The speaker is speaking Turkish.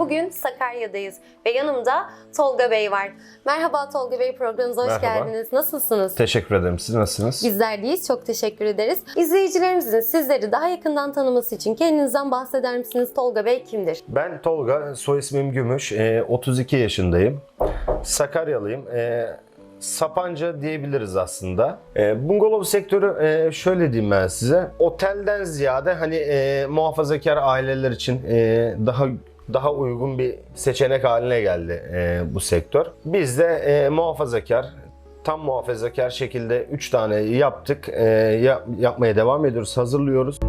Bugün Sakarya'dayız ve yanımda Tolga Bey var. Merhaba Tolga Bey programımıza hoş Merhaba. geldiniz. Nasılsınız? Teşekkür ederim. Siz nasılsınız? Bizler deyiz. Çok teşekkür ederiz. İzleyicilerimizin sizleri daha yakından tanıması için kendinizden bahseder misiniz? Tolga Bey kimdir? Ben Tolga, soy ismim Gümüş. Ee, 32 yaşındayım. Sakaryalıyım. Ee, Sapanca diyebiliriz aslında. Ee, bungalov sektörü e, şöyle diyeyim ben size. Otelden ziyade hani e, muhafazakar aileler için e, daha daha uygun bir seçenek haline geldi e, bu sektör. Biz de e, muhafazakar, tam muhafazakar şekilde 3 tane yaptık. E, yap- yapmaya devam ediyoruz, hazırlıyoruz.